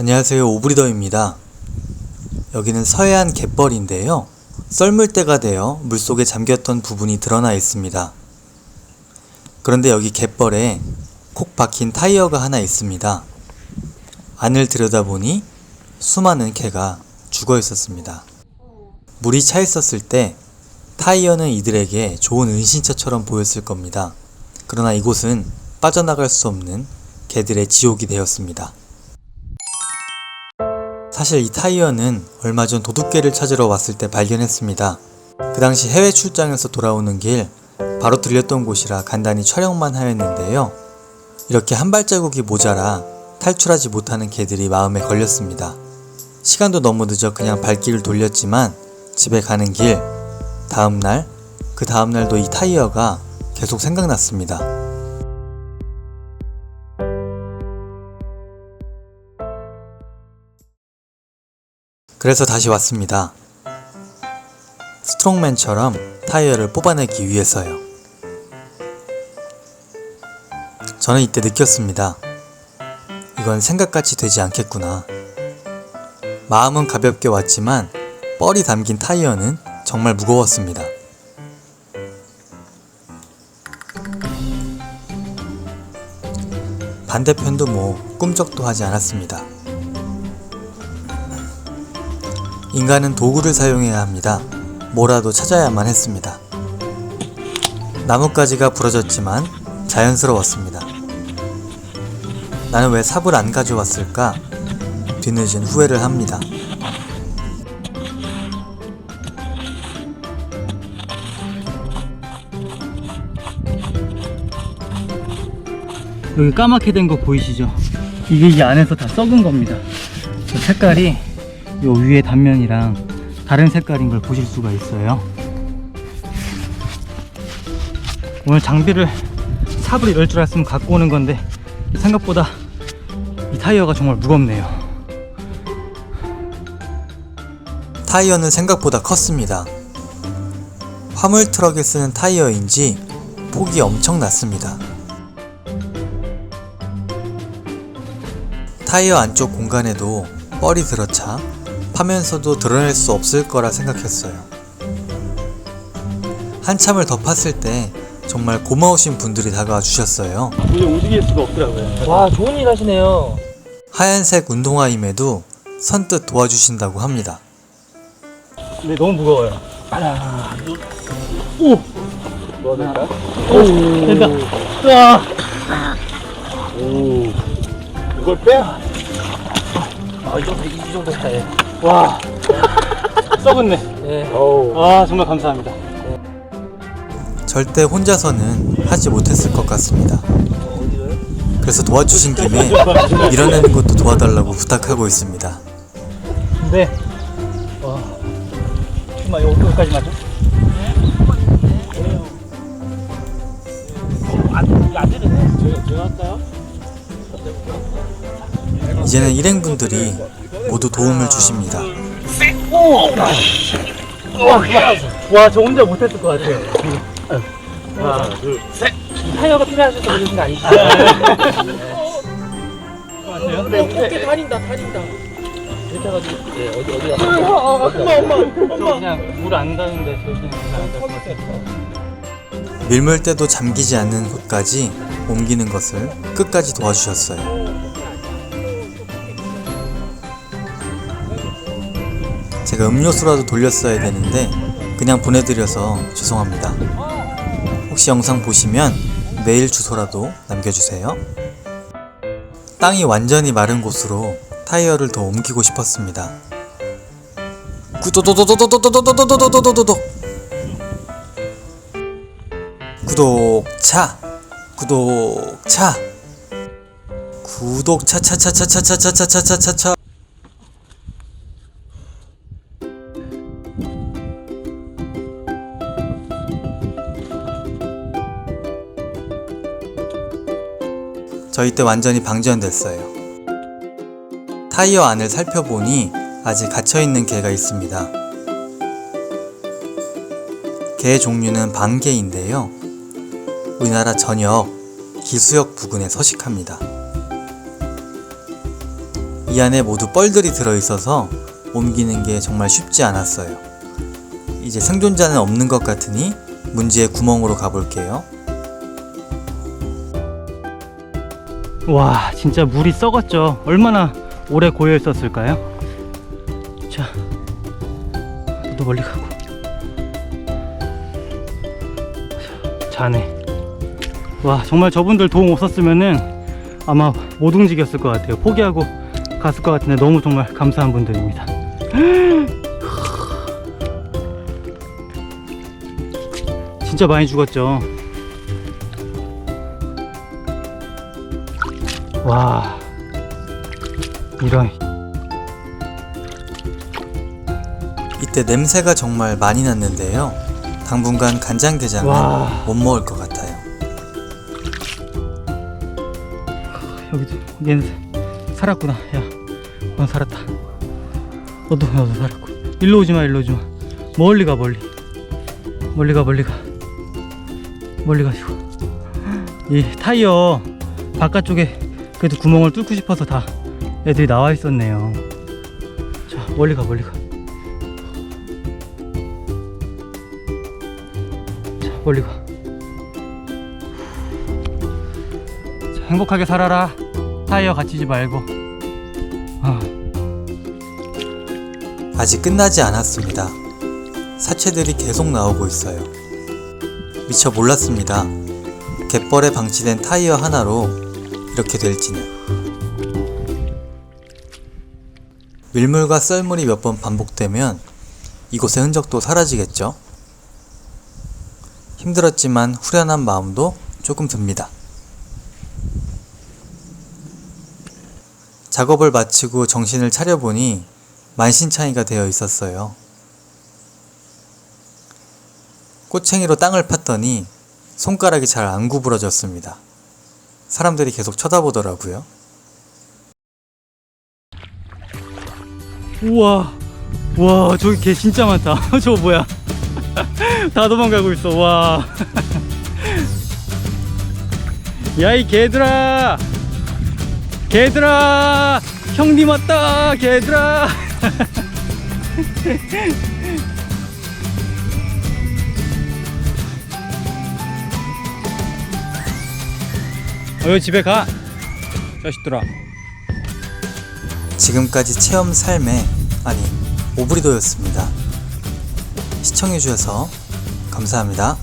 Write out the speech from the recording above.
안녕하세요 오브리더입니다. 여기는 서해안 갯벌인데요. 썰물대가 되어 물속에 잠겼던 부분이 드러나 있습니다. 그런데 여기 갯벌에 콕 박힌 타이어가 하나 있습니다. 안을 들여다보니 수많은 개가 죽어 있었습니다. 물이 차 있었을 때 타이어는 이들에게 좋은 은신처처럼 보였을 겁니다. 그러나 이곳은 빠져나갈 수 없는 개들의 지옥이 되었습니다. 사실 이 타이어는 얼마 전 도둑개를 찾으러 왔을 때 발견했습니다. 그 당시 해외 출장에서 돌아오는 길 바로 들렸던 곳이라 간단히 촬영만 하였는데요. 이렇게 한 발자국이 모자라 탈출하지 못하는 개들이 마음에 걸렸습니다. 시간도 너무 늦어 그냥 발길을 돌렸지만 집에 가는 길 다음날 그 다음날도 이 타이어가 계속 생각났습니다. 그래서 다시 왔습니다. 스트롱맨처럼 타이어를 뽑아내기 위해서요. 저는 이때 느꼈습니다. 이건 생각같이 되지 않겠구나. 마음은 가볍게 왔지만 뻘이 담긴 타이어는 정말 무거웠습니다. 반대편도 뭐 꿈쩍도 하지 않았습니다. 인간은 도구를 사용해야 합니다. 뭐라도 찾아야만 했습니다. 나뭇가지가 부러졌지만 자연스러웠습니다. 나는 왜 삽을 안 가져왔을까? 뒤늦은 후회를 합니다. 여기 까맣게 된 거 보이시죠? 이게 이 안에서 다 썩은 겁니다. 그 색깔이 요 위에 단면이랑 다른 색깔인 걸 보실 수가 있어요. 오늘 장비를 삽을 이럴 줄 알았으면 갖고 오는 건데 생각보다 이 타이어가 정말 무겁네요. 타이어는 생각보다 컸습니다. 화물 트럭에 쓰는 타이어인지 폭이 엄청났습니다. 타이어 안쪽 공간에도 뻘이 들어차 파면서도 드러낼 수 없을 거라 생각했어요. 한참을 더 팠을 때 정말 고마우신 분들이 다가와 주셨어요. 도저히 움직일 수가 없더라고요. 와 좋은 일 하시네요. 하얀색 운동화임에도 선뜻 도와주신다고 합니다. 근데 너무 무거워요. 뭐 될까? 오, 된다. 으아! 이걸 빼? 아, 이 정도, 이 정도 차에. 와, 썩었네. 네. 아, 와, 정말 감사합니다. 절대 혼자서는 하지 못했을 것 같습니다. 그래서 도와주신 김에 밀어내는 것도 도와달라고 부탁하고 있습니다. 근데, 와, 정말 여기까지 맞죠? 이제는 일행분들이 모두 도움을 주십니다. 와, 저 혼자 못했을 것 같아요. 하나, 둘, 셋. 타이어가 필요하셔서 그러신 거 아니시죠? 맞아요? 네, 어깨 다린다, 다린다. 이렇게 해가지고, 네, 어디, 어디 가서. 엄마, 엄마, 저 그냥 물안 가는데 저기는 물안 가고 밀물 때도 잠기지 않는 곳까지 옮기는 것을 끝까지 도와주셨어요. 제가 음료수라도 돌렸어야 되는데 그냥 보내드려서 죄송합니다. 혹시 영상 보시면 메일 주소라도 남겨주세요. 땅이 완전히 마른 곳으로 타이어를 더 옮기고 싶었습니다. 구도도도도도도도도도도도도도도도 구독차 구독차 구독차 차차차차차차차차차 저 이때 완전히 방전됐어요. 타이어 안을 살펴보니 아직 갇혀있는 개가 있습니다. 개 종류는 방개인데요. 우리나라 전역 기수역 부근에 서식합니다. 이 안에 모두 뻘들이 들어있어서 옮기는 게 정말 쉽지 않았어요. 이제 생존자는 없는 것 같으니 문지의 구멍으로 가볼게요. 와 진짜 물이 썩었죠. 얼마나 오래 고여 있었을까요? 자 또 멀리 가고. 자네. 와 정말 저분들 도움 없었으면은 아마 못 움직였을 것 같아요. 포기하고 갔을 것 같은데 너무 정말 감사한 분들입니다. 진짜 많이 죽었죠 와. 이런. 이때 냄새가 정말 많이 났는데요. 당분간 간장게장은 와. 못 먹을 것 같아요. 여기도 얘는 살았구나. 야넌 살았다. 너도 너도 살았고. 일로 오지마 일로 오지마. 멀리 가 멀리. 멀리 가 멀리 가. 멀리 가시고. 이 타이어 바깥쪽에 그래도 구멍을 뚫고 싶어서 다 애들이 나와 있었네요 자 멀리 가 멀리 가 자, 멀리 가. 자, 행복하게 살아라. 타이어 갇히지 말고. 아, 아직 끝나지 않았습니다. 사체들이 계속 나오고 있어요. 미처 몰랐습니다. 갯벌에 방치된 타이어 하나로 이렇게 될지는. 밀물과 썰물이 몇 번 반복되면 이곳의 흔적도 사라지겠죠? 힘들었지만 후련한 마음도 조금 듭니다. 작업을 마치고 정신을 차려보니 만신창이가 되어 있었어요. 꼬챙이로 땅을 팠더니 손가락이 잘 안 구부러졌습니다. 사람들이 계속 쳐다보더라고요. 우와, 와 저기 개 진짜 많다. 저거 뭐야? 다 도망가고 있어. 와. 야 이 개들아, 개들아, 형님 왔다, 개들아. 어, 집에 가, 자식들아. 지금까지 체험 삶의 아니 오브리도였습니다. 시청해주셔서 감사합니다.